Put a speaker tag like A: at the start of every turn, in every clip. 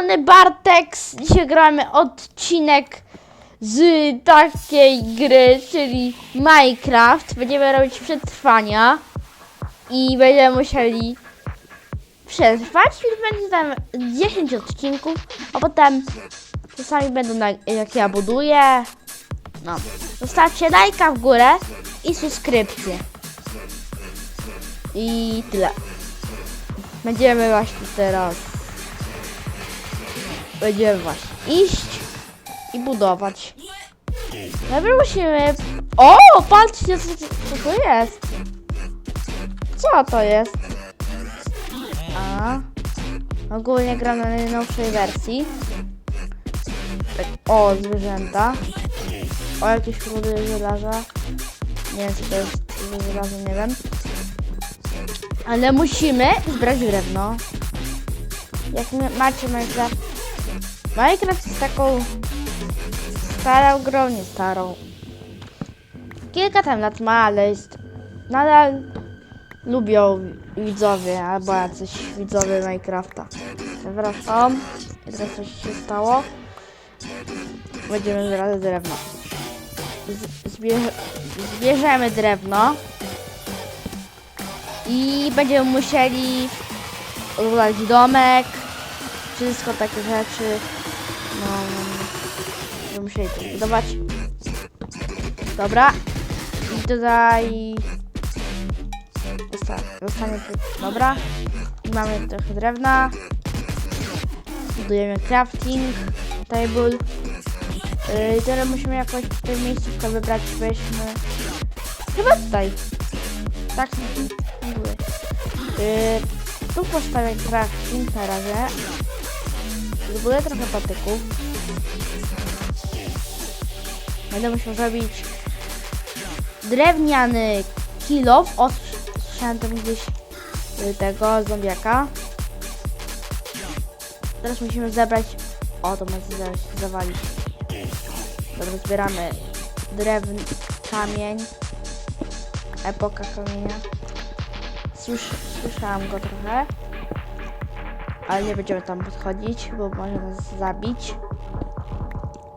A: strony Bartex. Dzisiaj gramy odcinek z takiej gry, czyli Minecraft. Będziemy robić przetrwania i będziemy musieli przetrwać, więc będzie tam 10 odcinków, a potem czasami będą jak ja buduję. No, zostawcie lajka w górę i subskrypcję. I tyle. Będziemy właśnie teraz. Będziemy właśnie iść i budować. Najpierw musimy. O! Patrzcie, co, co to jest. Co to jest? A. Ogólnie gram na najnowszej wersji. Tak, O, zwierzęta. O, jakieś rudy żelaza. Nie wiem, co to jest rudy żelaza, nie wiem. Ale musimy zbrać drewno. Jak macie Minecraft. Minecraft jest taką starą grą, nie starą. Kilka tam lat ma, ale jest nadal lubią widzowie albo jacyś widzowie Minecrafta. I teraz coś się stało. Będziemy zbierać drewno. Zbierzemy drewno. I będziemy musieli odbudować domek, wszystko takie rzeczy. No, będziemy musieli to zbudować. Dobra. I tutaj zosta- zostanie tu. Dobra. I mamy trochę drewna. Budujemy crafting table. Yy, I teraz musimy jakoś tutaj miejscówkę wybrać, weźmy. Chyba tutaj. Tak, nie były. Yy, tu postawię crafting na razie. Zbuduję trochę patyków. Będę musiał zrobić drewniany kilof. O, słyszałem tam gdzieś yy, tego zombiaka. Teraz musimy zebrać... O, to może zaraz się zawalić. Dobra, zbieramy drewny, kamień. Epoka kamienia. Słysz, słyszałam go trochę. Ale nie będziemy tam podchodzić, bo może nas zabić.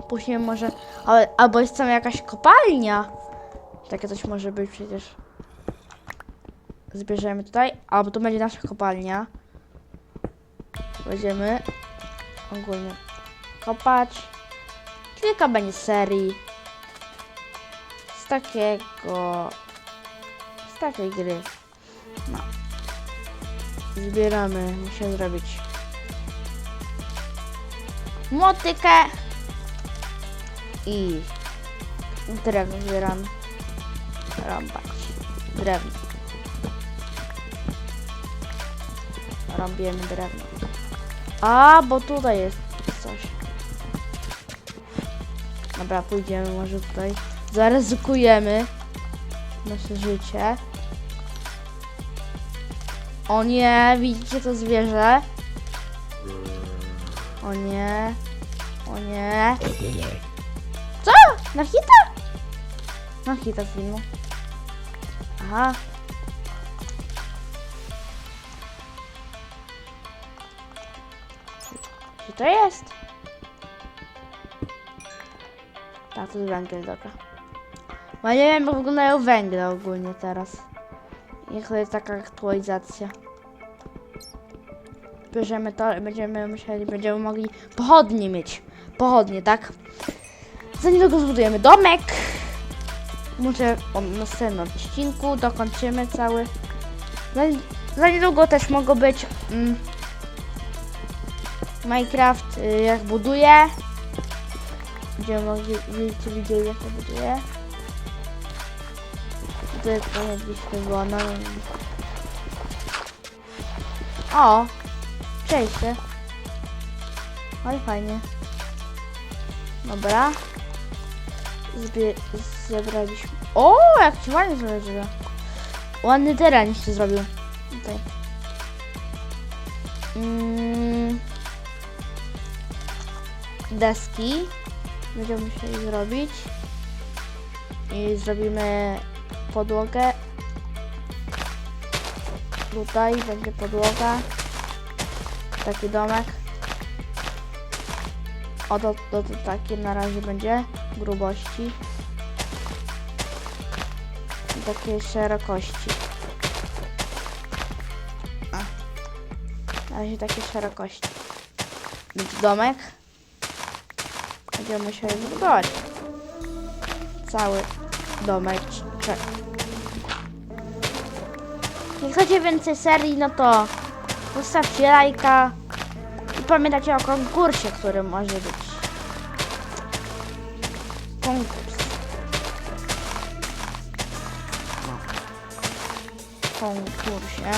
A: Później może... Ale, albo jest tam jakaś kopalnia. Takie coś może być przecież. Zbierzemy tutaj. Albo to będzie nasza kopalnia. Będziemy ogólnie kopać. Kilka będzie serii. Z takiego... Z takiej gry. No. Zbieramy, musimy zrobić motykę i drewno zbieramy. Rąbać. Drewno. Rąbiemy drewno. A, bo tutaj jest coś. Dobra, pójdziemy może tutaj. Zaryzykujemy nasze życie. O nie, widzicie to zwierzę? O nie. O nie. Co? Na hita? Na hita filmu. Aha. Gdzie to jest? Tak, to jest węgiel, dobra. Bo nie wiem, jak wyglądają węgle ogólnie teraz. Niech jest taka aktualizacja. Bierzemy to, będziemy musieli, będziemy mogli pochodnie mieć. Pochodnie, tak? Za niedługo zbudujemy domek. Może o następnym odcinku dokończymy cały. Za, za niedługo też mogą być mm, Minecraft, y, jak buduję. Będziemy mogli widzieli jak to buduję. Tutaj było, no. O! Przejście. Ale fajnie. Dobra. Zbie zebraliśmy. O, jak ci ładnie zrobiła. Ładny teren się zrobił. Tutaj. Mm. Deski. Będziemy musieli zrobić. I zrobimy podłogę. Tutaj będzie podłoga. Taki domek. O, to, to, to takie na razie będzie grubości. I takiej szerokości. A. Na razie takie szerokości. Więc domek. Będziemy musieli zbudować. Cały domek. Chcecie więcej serii, no to zostawcie lajka. I pamiętajcie o konkursie, który może być. Konkurs. Konkursie.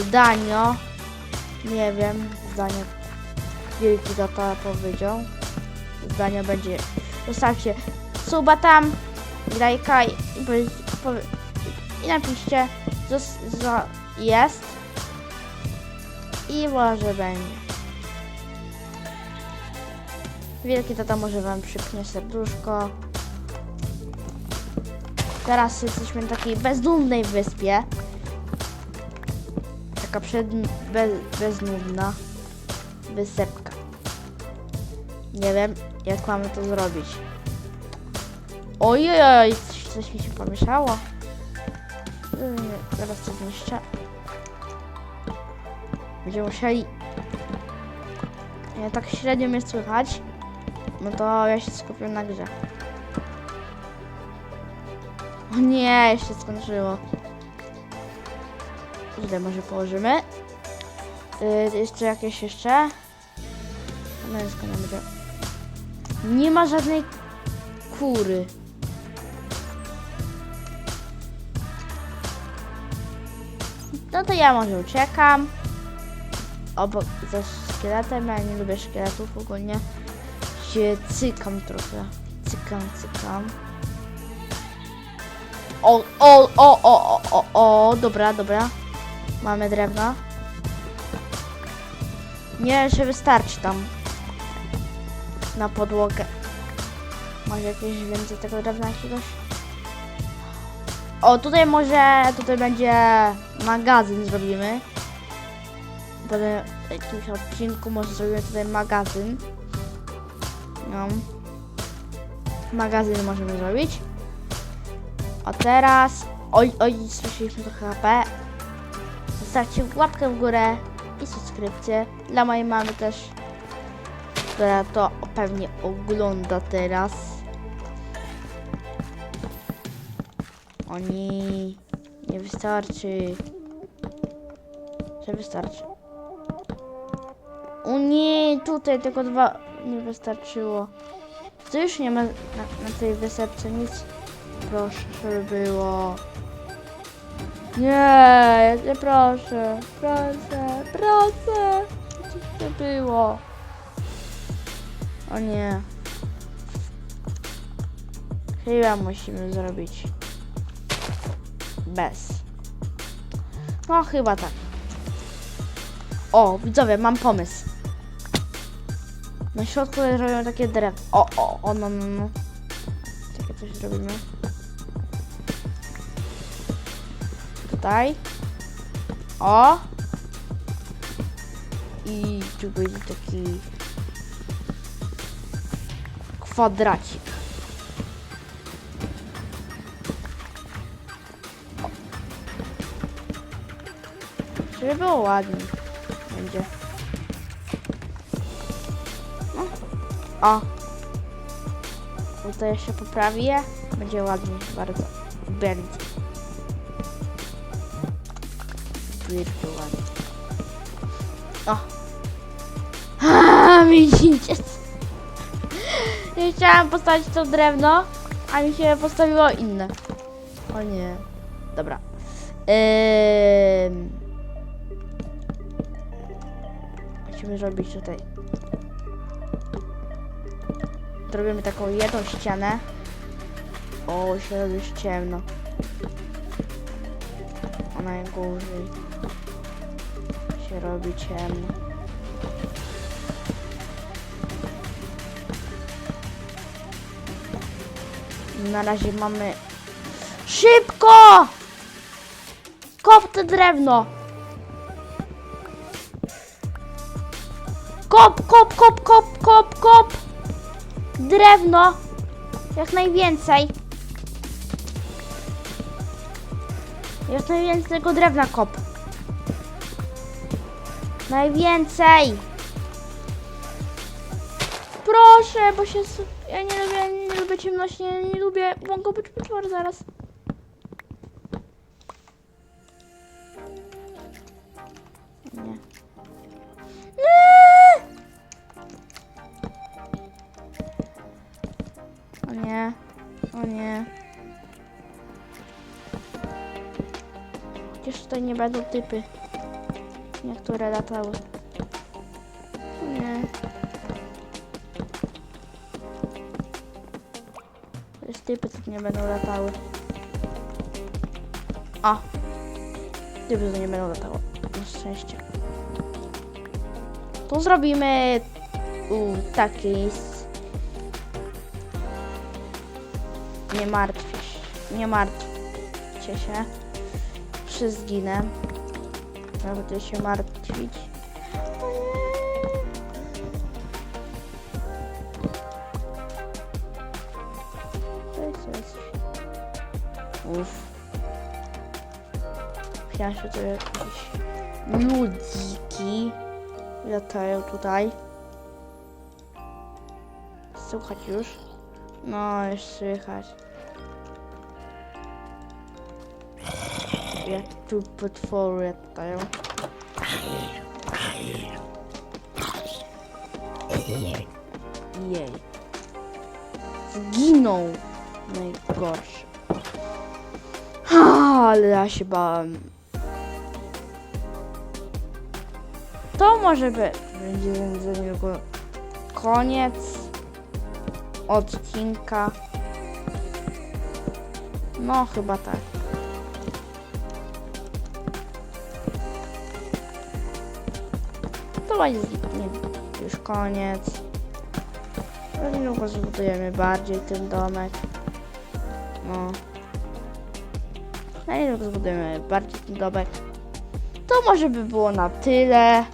A: Zdanie. Nie wiem. Zdanie. Wielki tata powiedział. Zdanie będzie. Zostawcie suba tam. Lajka i, i, i napiszcie, jest. I może będzie. Wielki tata może wam przypnie serduszko. Teraz jesteśmy na takiej beznudnej wyspie. Taka przed, bez, beznudna wysepka. Nie wiem, jak mamy to zrobić. Ojej, coś, mi się pomieszało. Yy, Zaraz to zniszczę. Będziemy musieli... Ja tak średnio mnie słychać. No to ja się skupię na grze. O nie, jeszcze skończyło. Źle może położymy. Yy, jeszcze jakieś jeszcze? No jest. Nie ma żadnej kury. No to ja może uciekam. Obok za szkieletem, ja nie lubię szkieletów ogólnie. Się cykam trochę. Cykam, cykam. O, o, o, o, o, o, o, dobra, dobra. Mamy drewno. Nie, że wystarczy tam. Na podłogę. Może jakieś więcej tego drewna jakiegoś? O, tutaj może, tutaj będzie magazyn zrobimy. Potem w jakimś odcinku może zrobimy tutaj magazyn. No. Magazyn możemy zrobić. A teraz, oj, oj, straciliśmy trochę HP. Zostawcie łapkę w górę i subskrypcję. Dla mojej mamy też, która to pewnie ogląda teraz. O nie, nie wystarczy. Wystarczy. O nie, tutaj tylko dwa nie wystarczyło. To już nie ma na, na tej wysepce nic. Proszę, żeby było. Nie, nie proszę, proszę, proszę. Co to było? O nie. Chyba musimy zrobić bez. No chyba tak. O, widzowie, mam pomysł. Na środku zrobimy takie drewno. O, o, o, no, no, no. Takie coś zrobimy. Tutaj. O. I tu będzie taki kwadracik. Żeby było ładnie. Będzie. No. O. Tutaj jeszcze poprawię. Będzie ładnie, bardzo. Będzie. Bardzo ładnie. O. Ha, widzicie? Nie chciałam postawić to drewno, a mi się postawiło inne. O nie. Dobra. Ym... Musimy zrobić tutaj. Zrobimy taką jedną ścianę. O, się robi już ciemno. A najgorzej się robi ciemno. Na razie mamy... Szybko! Kop te drewno! Kop, kop, kop, kop, kop, kop. Drewno. Jak najwięcej. Jak najwięcej tego drewna kop. Najwięcej. Proszę, bo się... Ja nie lubię, nie lubię ciemności, nie, nie lubię... Mogą być potwory zaraz. Chociaż tutaj nie będą typy. Niektóre latały. O nie. Chociaż typy tu nie będą latały. O! Typy tu nie będą latały. Na szczęście. To zrobimy u, taki s- nie martw się, nie martwcie się, czy zginę. Nie będę się martwić. Uff. Myślałam, że to jakieś ludziki latają tutaj. Słuchać już? No, już słychać. Jak tu potwory latają. Jej. Zginął. Najgorszy. Ha, ale ja się bałem. To może być. Będzie za niedługo koniec odcinka. No, chyba tak. To będzie nie, już koniec. Za niedługo zbudujemy bardziej ten domek. No. Na niedługo zbudujemy bardziej ten domek. To może by było na tyle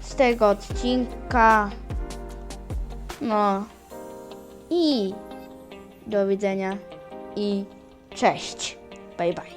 A: z tego odcinka. No. I do widzenia i cześć. Bye bye.